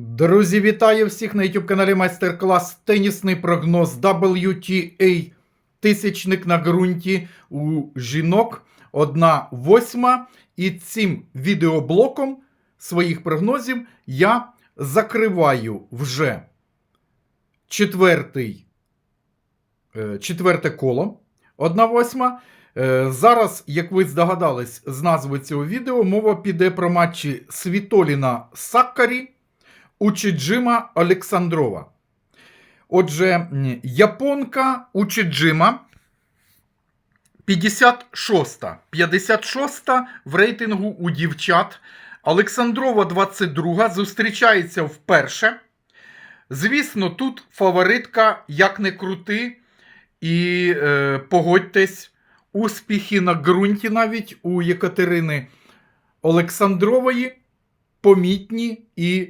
Друзі, вітаю всіх на YouTube каналі Майстер-клас Тенісний прогноз WTA тисячник на ґрунті у жінок. Одна восьма. І цим відеоблоком своїх прогнозів я закриваю вже четвертий, е, четверте коло. Одна восьма. Е, Зараз, як ви здогадались з назви цього відео, мова піде про матчі Світоліна Саккарі Учиджима Олександрова. Отже, японка Учиджима 56-та. 56-та в рейтингу у дівчат. Олександрова 22 зустрічається вперше. Звісно, тут фаворитка як не крути. І е, погодьтесь, успіхи на ґрунті навіть у Єкатерини Олександрової помітні, і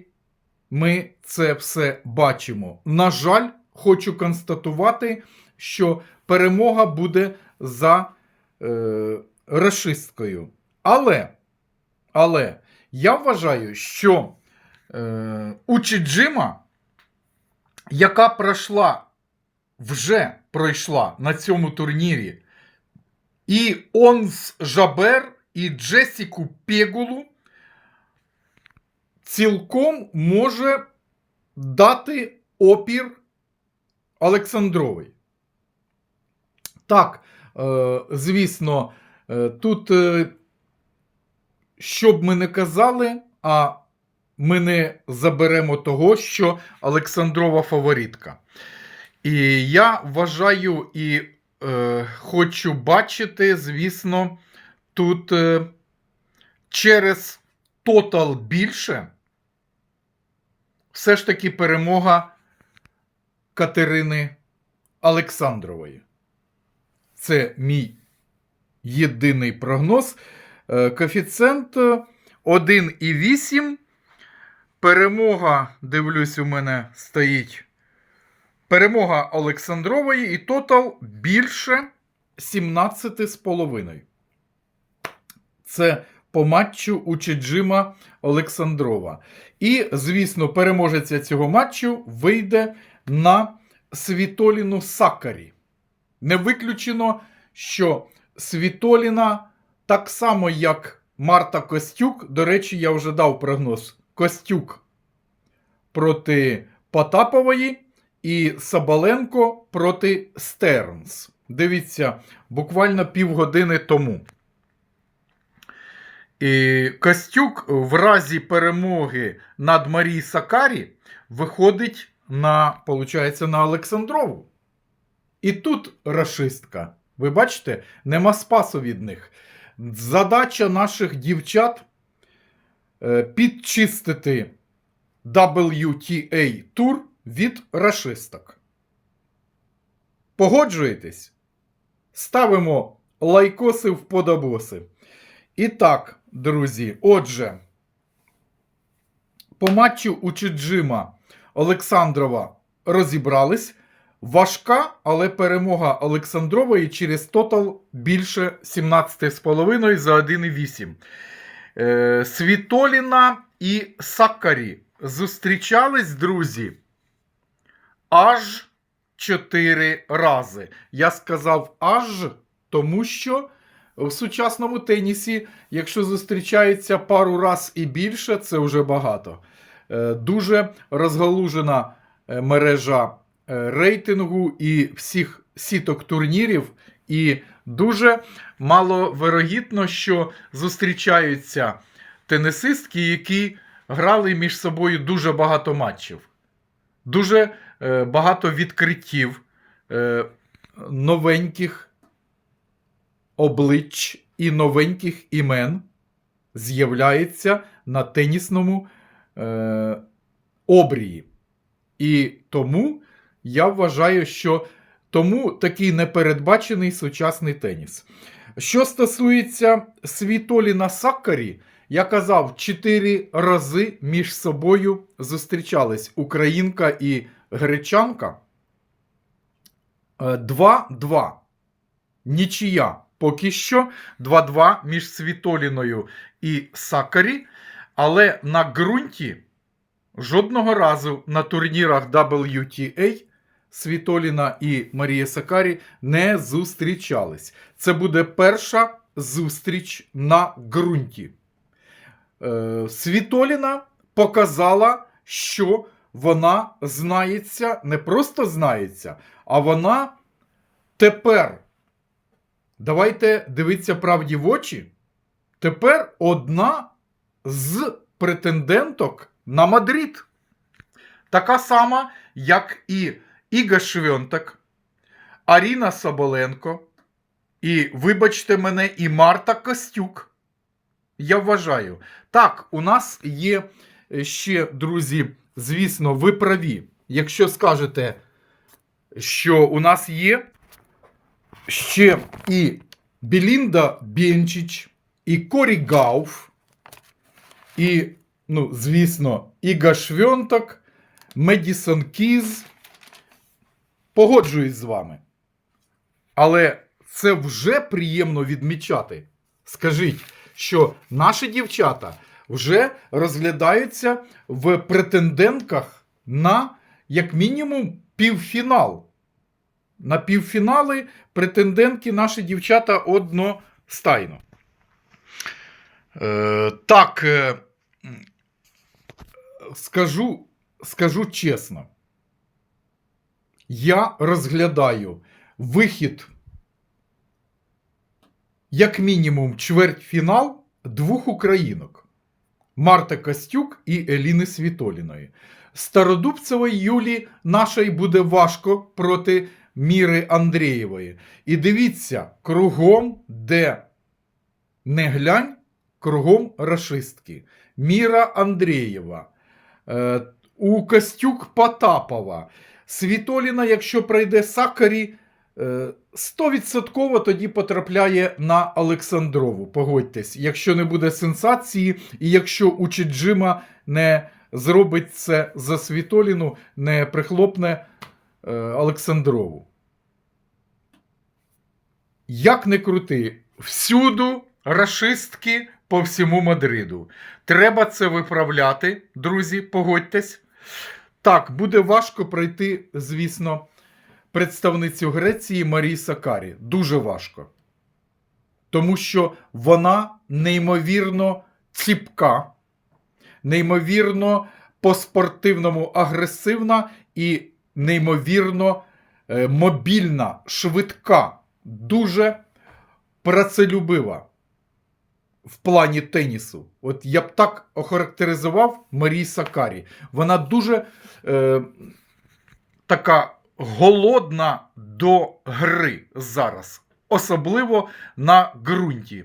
ми це все бачимо. На жаль, хочу констатувати, що перемога буде за е, расисткою. Але, але я вважаю, що е, у Чіджима, яка пройшла, вже пройшла на цьому турнірі, і Онс Жабер, і Джесіку Пегулу цілком може дати опір Олександровій. Так, е, звісно, е, тут, е, що б ми не казали, а ми не заберемо того, що Олександрова фаворитка. І я вважаю і е, хочу бачити, звісно, тут е, через тотал більше все ж таки перемога Катерини Олександрової. Це мій єдиний прогноз. Е, Коефіцієнт 1,8. Перемога, дивлюсь, у мене стоїть. Перемога Олександрової і тотал більше 17,5. Це по матчу у Олександрова. І, звісно, переможеця цього матчу вийде на Світоліну Сакарі. Не виключено, що Світоліна так само, як Марта Костюк. До речі, я вже дав прогноз. Костюк проти Потапової і Сабаленко проти Стернс. Дивіться, буквально півгодини тому. Костюк в разі перемоги над Марій Сакарі виходить на, получається, на Олександрову. І тут расистка. Ви бачите, нема спасу від них. Задача наших дівчат е, підчистити WTA тур від расисток. Погоджуєтесь? Ставимо лайкоси вподобоси. І так, друзі, отже, по матчу у Чиджима Олександрова розібрались. Важка, але перемога Олександрової через тотал більше 17,5 за 1,8. Е, Світоліна і Сакарі зустрічались, друзі, аж 4 рази. Я сказав аж, тому що в сучасному тенісі, якщо зустрічається пару раз і більше, це вже багато. Е, Дуже розгалужена е, мережа е, рейтингу і всіх сіток турнірів, і дуже маловирогідно, що зустрічаються тенісистки, які грали між собою дуже багато матчів. Дуже багато відкриттів новеньких облич і новеньких імен з'являється на тенісному е, обрії. І тому я вважаю, що тому такий непередбачений сучасний теніс. Що стосується Світоліна Саккарі, я казав, чотири рази між собою зустрічались українка і гречанка. Е, 2-2. Нічия. Поки що 2-2 між Світоліною і Сакарі. Але на ґрунті жодного разу на турнірах WTA Світоліна і Марія Сакарі не зустрічались. Це буде перша зустріч на ґрунті. Е, Світоліна показала, що вона знається, не просто знається, а вона тепер. Давайте дивитися правді в очі. Тепер одна з претенденток на Мадрид. Така сама, як і Іга Швьонтак, Аріна Соболенко, і, вибачте мене, і Марта Костюк. Я вважаю. Так, у нас є е, ще, друзі, звісно, ви праві. Якщо скажете, що у нас є ще і Білінда Бєнчич, і Корі Гауф, і, ну, звісно, Іга Швьонтак, Медісон Кіз. Погоджуюсь з вами. Але це вже приємно відмічати. Скажіть, що наші дівчата вже розглядаються в претендентках на, як мінімум, півфінал. На півфінали претендентки наші дівчата одностайно. Е, так, е, скажу, скажу чесно. Я розглядаю вихід, як мінімум, чвертьфінал двох українок: Марта Костюк і Еліни Світоліної. Стародубцевої Юлі нашої буде важко проти Міри Андрієвої. І дивіться, кругом, де не глянь, кругом рашистки. Міра Андрієва, е, у Костюк Потапова. Світоліна, якщо пройде Сакарі, е, 100% тоді потрапляє на Олександрову. Погодьтесь, якщо не буде сенсації, і якщо у Чіджима не зробить це за Світоліну, не прихлопне е, Олександрову. Як не крути, всюду рашистки по всьому Мадриду. Треба це виправляти, друзі, погодьтесь. Так, буде важко пройти, звісно, представницю Греції Марії Сакарі. Дуже важко. Тому що вона неймовірно ціпка, неймовірно по-спортивному агресивна і неймовірно е, мобільна, швидка, дуже працелюбива в плані тенісу. От я б так охарактеризував Марії Сакарі. Вона дуже е, така голодна до гри зараз, особливо на ґрунті.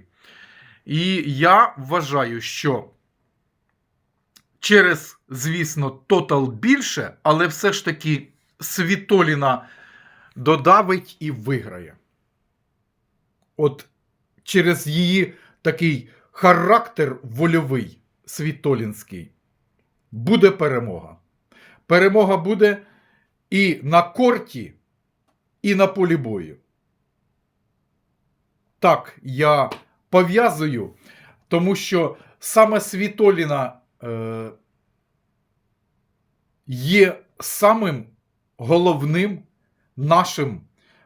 І я вважаю, що через, звісно, тотал більше, але все ж таки Світоліна додавить і виграє. От через її такий характер вольовий світолінський буде перемога. Перемога буде і на корті, і на полі бою. Так, я пов'язую, тому що саме Світоліна е, є самим головним нашим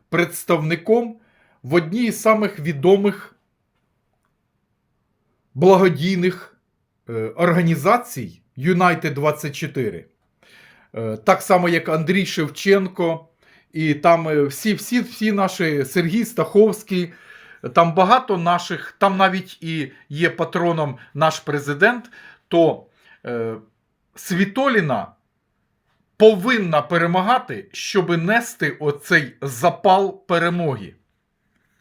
представником в одній із самих відомих благодійних е, організацій United 24. Е, так само, як Андрій Шевченко, і там е, всі, всі, всі наші Сергій Стаховський. Там багато наших, там навіть і є патроном наш президент, то е, Світоліна повинна перемагати, щоб нести оцей запал перемоги.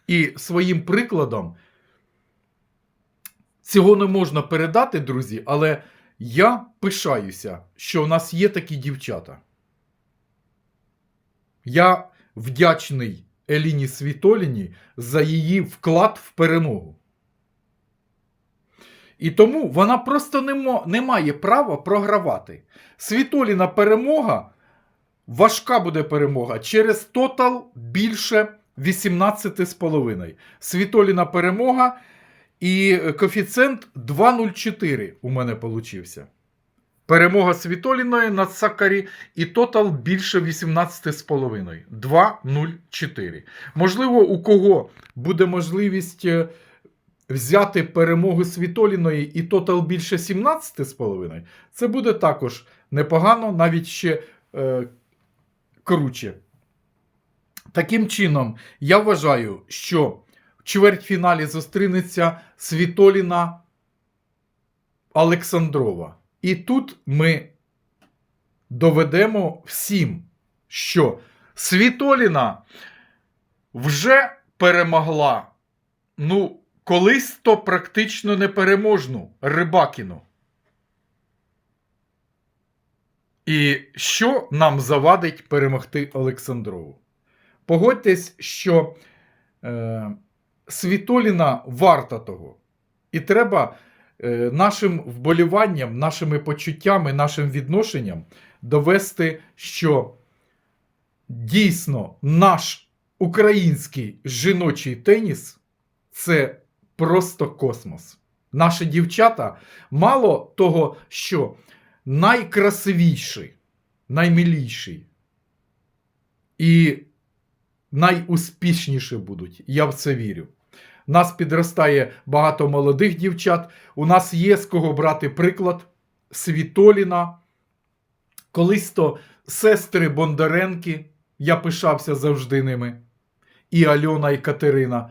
І своїм прикладом цього не можна передати, друзі, але я пишаюся, що в нас є такі дівчата. Я вдячний Еліні Світоліні за її вклад в перемогу. І тому вона просто не, має права програвати. Світоліна перемога, важка буде перемога через тотал більше 18,5. Світоліна перемога і коефіцієнт 2,04 у мене получився. Перемога Світоліної над Сакарі і тотал більше 18,5. 2-0-4. Можливо, у кого буде можливість е, взяти перемогу Світоліної і тотал більше 17,5, це буде також непогано, навіть ще е, круче. Таким чином, я вважаю, що в чвертьфіналі зустрінеться Світоліна Олександрова. І тут ми доведемо всім, що Світоліна вже перемогла, ну, колись то практично непереможну Рибакіну. І що нам завадить перемогти Олександрову? Погодьтесь, що е, Світоліна варта того. І треба е, нашим вболіванням, нашими почуттями, нашим відношенням довести, що дійсно наш український жіночий теніс це просто космос. Наші дівчата мало того, що найкрасивіші, наймиліші і найуспішніші будуть. Я в це вірю. Нас підростає багато молодих дівчат. У нас є з кого брати приклад Світоліна. Колись то сестри Бондаренки, я пишався завжди ними. І Альона, і Катерина.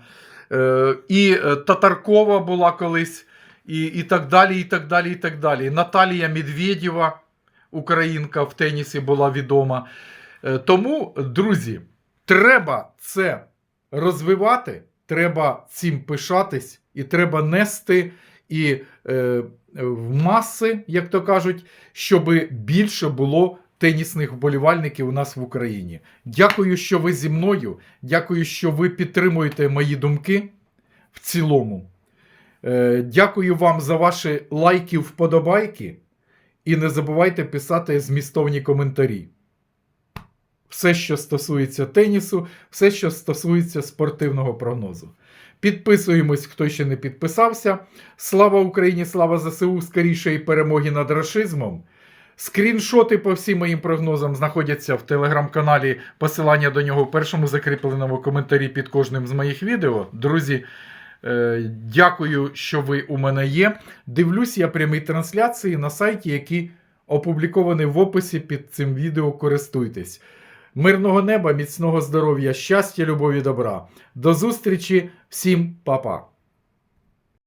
Е, і е, Татаркова була колись, і, і так далі, і так далі, і так далі. Наталія Медведєва, українка в тенісі, була відома. Е, Тому, друзі, треба це розвивати, треба цим пишатись, і треба нести і е, в маси, як то кажуть, щоб більше було тенісних вболівальників у нас в Україні. Дякую, що ви зі мною. Дякую, що ви підтримуєте мої думки в цілому. Е, Дякую вам за ваші лайки, вподобайки. І не забувайте писати змістовні коментарі. Все, що стосується тенісу, все, що стосується спортивного прогнозу. Підписуємось, хто ще не підписався. Слава Україні, слава ЗСУ, скорішої перемоги над рашизмом. Скріншоти по всім моїм прогнозам знаходяться в телеграм-каналі. Посилання до нього в першому закріпленому коментарі під кожним з моїх відео. Друзі, е, дякую, що ви у мене є. Дивлюсь я прямі трансляції на сайті, які опубліковані в описі під цим відео. Користуйтесь. Мирного неба, міцного здоров'я, щастя, любові, добра. До зустрічі, всім па-па.